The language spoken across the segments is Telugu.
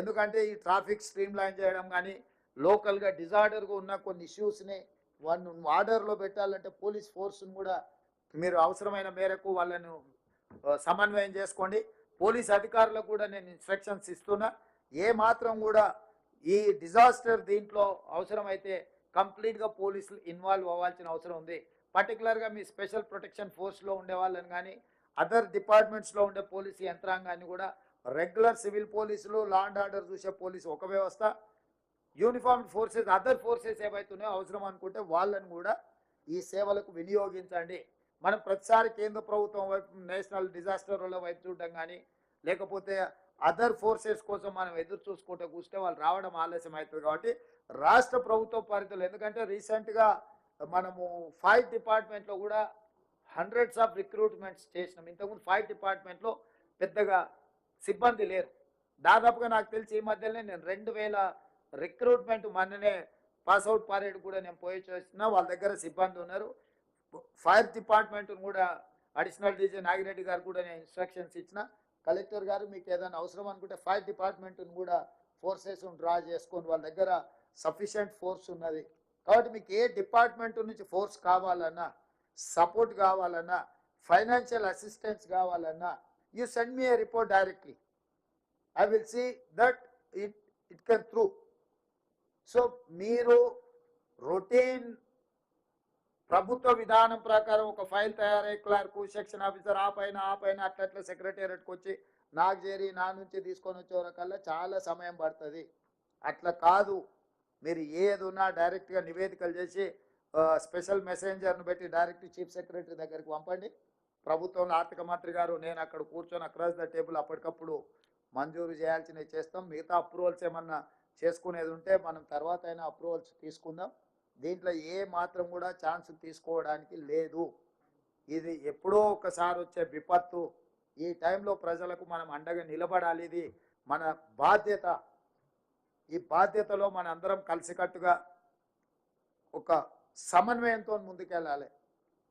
ఎందుకంటే ఈ ట్రాఫిక్ స్ట్రీమ్ లైన్ చేయడం కానీ లోకల్గా డిజార్డర్గా ఉన్న కొన్ని ఇష్యూస్ని వాళ్ళు ఆర్డర్లో పెట్టాలంటే పోలీస్ ఫోర్స్ని కూడా మీరు అవసరమైన మేరకు వాళ్ళను సమన్వయం చేసుకోండి. పోలీస్ అధికారులకు కూడా నేను ఇన్స్ట్రక్షన్స్ ఇస్తున్నా. ఏ మాత్రం కూడా ఈ డిజాస్టర్ దీంట్లో అవసరమైతే కంప్లీట్గా పోలీసులు ఇన్వాల్వ్ అవ్వాల్సిన అవసరం ఉంది. పర్టికులర్గా మీ స్పెషల్ ప్రొటెక్షన్ ఫోర్స్లో ఉండే వాళ్ళని కానీ అదర్ డిపార్ట్మెంట్స్లో ఉండే పోలీసు యంత్రాంగాన్ని కూడా రెగ్యులర్ సివిల్ పోలీసులు లా అండ్ ఆర్డర్ చూసే పోలీసు ఒక వ్యవస్థ. యూనిఫామ్ ఫోర్సెస్ అదర్ ఫోర్సెస్ ఏవైతున్నాయో అవసరం అనుకుంటే వాళ్ళని కూడా ఈ సేవలకు వినియోగించండి. మనం ప్రతిసారి కేంద్ర ప్రభుత్వం వైపు నేషనల్ డిజాస్టర్ల వైపు చూడడం కానీ లేకపోతే అదర్ ఫోర్సెస్ కోసం మనం ఎదురు చూసుకుంటే కూర్చుంటే వాళ్ళు రావడం ఆలస్యం అవుతుంది కాబట్టి రాష్ట్ర ప్రభుత్వ పరిధిలో ఎందుకంటే రీసెంట్గా మనము ఫైర్ డిపార్ట్మెంట్లో కూడా హండ్రెడ్స్ ఆఫ్ రిక్రూట్మెంట్స్ చేసినాం. ఇంతకుముందు ఫైర్ డిపార్ట్మెంట్లో పెద్దగా సిబ్బంది లేరు. దాదాపుగా నాకు తెలిసి ఈ మధ్యలోనే నేను రెండు వేల రిక్రూట్మెంట్ మొన్ననే పాస్అవుట్ పారేడ్ కూడా నేను పోయి చేసిన వాళ్ళ దగ్గర సిబ్బంది ఉన్నారు. ఫైర్ డిపార్ట్మెంట్ కూడా అడిషనల్ డీజీ నాగిరెడ్డి గారు కూడా నేను ఇన్స్ట్రక్షన్స్ ఇచ్చిన. కలెక్టర్ గారు మీకు ఏదైనా అవసరం అనుకుంటే ఫైర్ డిపార్ట్మెంట్ని కూడా ఫోర్సెస్ డ్రా చేసుకొని వాళ్ళ దగ్గర సఫిషియంట్ ఫోర్స్ ఉన్నది. కాబట్టి మీకు ఏ డిపార్ట్మెంట్ నుంచి ఫోర్స్ కావాలన్నా సపోర్ట్ కావాలన్నా ఫైనాన్షియల్ అసిస్టెన్స్ కావాలన్నా you send me a report directly. I will see that it it can through so మీరు రొటీన్ ప్రభుత్వ విధానం ప్రకారం ఒక ఫైల్ తయారై క్లర్క్ సెక్షన్ ఆఫీసర్ ఆ పైన ఆ పైన అట్లా అట్లా సెక్రటేరియట్కి వచ్చి నాకు చేరి నా నుంచి తీసుకొని వచ్చేవరకల్లా చాలా సమయం పడుతుంది. అట్లా కాదు. మీరు ఏది ఉన్నా డైరెక్ట్గా నివేదికలు చేసి స్పెషల్ మెసెంజర్ను పెట్టి డైరెక్ట్ చీఫ్ సెక్రటరీ దగ్గరికి పంపండి. ప్రభుత్వంలో ఆర్థిక మంత్రి గారు నేను అక్కడ కూర్చొని అక్రాస్ ద టేబుల్ అప్పటికప్పుడు మంజూరు చేయాల్సినవి చేస్తాం. మిగతా అప్రూవల్స్ ఏమన్నా చేసుకునేది ఉంటే మనం తర్వాత అయినా అప్రూవల్స్ తీసుకుందాం. దీంట్లో ఏ మాత్రం కూడా ఛాన్స్ తీసుకోవడానికి లేదు. ఇది ఎప్పుడో ఒకసారి వచ్చే విపత్తు. ఈ టైంలో ప్రజలకు మనం అండగా నిలబడాలి. ఇది మన బాధ్యత. ఈ బాధ్యతలో మన అందరం కలిసికట్టుగా ఒక సమన్వయంతో ముందుకెళ్ళాలి.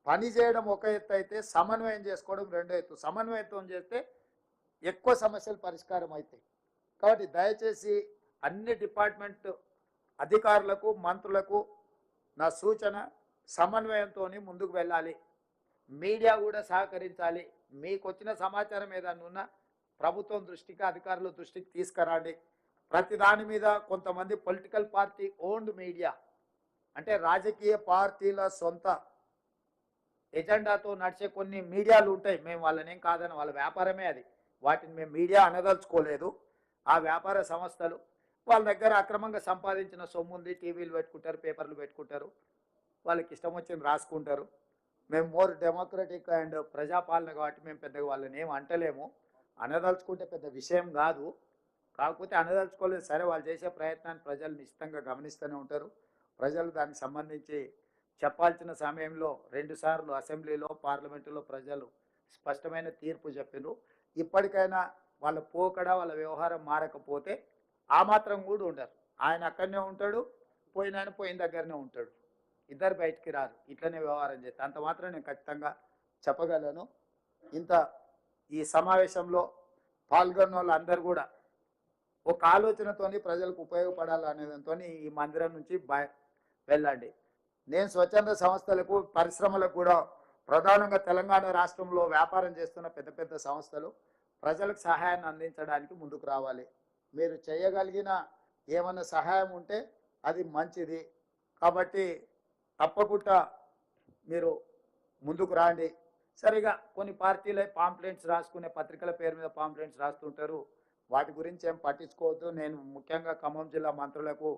పని చేయడం ఒక ఎత్తు అయితే సమన్వయం చేసుకోవడం రెండో ఎత్తు. సమన్వయత్వం చేస్తే ఎక్కువ సమస్యలు పరిష్కారం అవుతాయి. కాబట్టి దయచేసి అన్ని డిపార్ట్మెంట్ అధికారులకు మంత్రులకు నా సూచన సమన్వయంతో ముందుకు వెళ్ళాలి. మీడియా కూడా సహకరించాలి. మీకు వచ్చిన సమాచారం ఏదన్నా ఉన్నా ప్రభుత్వం దృష్టికి అధికారుల దృష్టికి తీసుకురండి. ప్రతి దాని మీద కొంతమంది పొలిటికల్ పార్టీ ఓన్డ్ మీడియా అంటే రాజకీయ పార్టీల సొంత ఎజెండాతో నడిచే కొన్ని మీడియాలు ఉంటాయి. మేము వాళ్ళని ఏం కాదని వాళ్ళ వ్యాపారమే అది. వాటిని మేము మీడియా అనదలుచుకోలేదు. ఆ వ్యాపార సంస్థలు వాళ్ళ దగ్గర అక్రమంగా సంపాదించిన సొమ్ము ఉంది టీవీలు పెట్టుకుంటారు పేపర్లు పెట్టుకుంటారు. వాళ్ళకి ఇష్టం వచ్చింది రాసుకుంటారు. మేము మోర్ డెమోక్రటిక్ అండ్ ప్రజాపాలన కాబట్టి మేము పెద్దగా వాళ్ళని ఏం అంటలేము. అనదలుచుకుంటే పెద్ద విషయం కాదు. కాకపోతే అనదలుచుకోలేదు. సరే వాళ్ళు చేసే ప్రయత్నాన్ని ప్రజలు నిశ్చితంగా గమనిస్తూనే ఉంటారు. ప్రజలు దానికి సంబంధించి చెప్పాల్సిన సమయంలో రెండుసార్లు అసెంబ్లీలో పార్లమెంటులో ప్రజలు స్పష్టమైన తీర్పు చెప్పినారు ఇప్పటికైనా వాళ్ళ పోకడ వాళ్ళ వ్యవహారం మారకపోతే ఆ మాత్రం కూడా ఉండరు. ఆయన అక్కడనే ఉంటాడు పోయిన ఆయన పోయిన దగ్గరనే ఉంటాడు. ఇద్దరు బయటికి రారు. ఇట్లనే వ్యవహారం చేస్తే అంత మాత్రం నేను ఖచ్చితంగా చెప్పగలను. ఇంత ఈ సమావేశంలో పాల్గొన్న వాళ్ళందరూ కూడా ఒక ఆలోచనతోని ప్రజలకు ఉపయోగపడాలనేదాంతో ఈ మందిరం నుంచి బయ వెళ్ళండి. నేను స్వచ్ఛంద సంస్థలకు పరిశ్రమలకు కూడా ప్రధానంగా తెలంగాణ రాష్ట్రంలో వ్యాపారం చేస్తున్న పెద్ద పెద్ద సంస్థలు ప్రజలకు సహాయాన్ని అందించడానికి ముందుకు రావాలి. మీరు చేయగలిగిన ఏమైనా సహాయం ఉంటే అది మంచిది. కాబట్టి తప్పకుండా మీరు ముందుకు రాండి. సరిగా కొన్ని పార్టీలే పాంప్లెంట్స్ రాసుకునే పత్రికల పేరు మీద పాంప్లెంట్స్ రాస్తుంటారు. వాటి గురించి ఏం పట్టించుకోవద్దు. నేను ముఖ్యంగా ఖమ్మం జిల్లా మంత్రులకు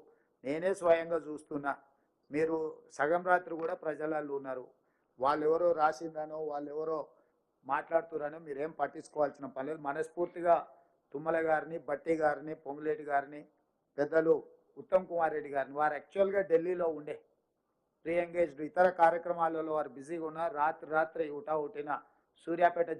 నేనే స్వయంగా చూస్తున్నా. మీరు సగం రాత్రి కూడా ప్రజలలో ఉన్నారు. వాళ్ళు ఎవరో రాసిందనో వాళ్ళు ఎవరో మాట్లాడుతున్నారనో మీరేం పట్టించుకోవాల్సిన పని లేదు. మనస్ఫూర్తిగా తుమ్మల గారిని బట్టి గారిని పొంగులేటి గారిని పెద్దలు ఉత్తమ్ కుమార్ రెడ్డి గారిని వారు యాక్చువల్గా ఢిల్లీలో ఉండే ప్రీ ఎంగేజ్డ్ ఇతర కార్యక్రమాలలో వారు బిజీగా ఉన్నారు. రాత్రి రాత్రి ఉటా ఉటిన సూర్యాపేట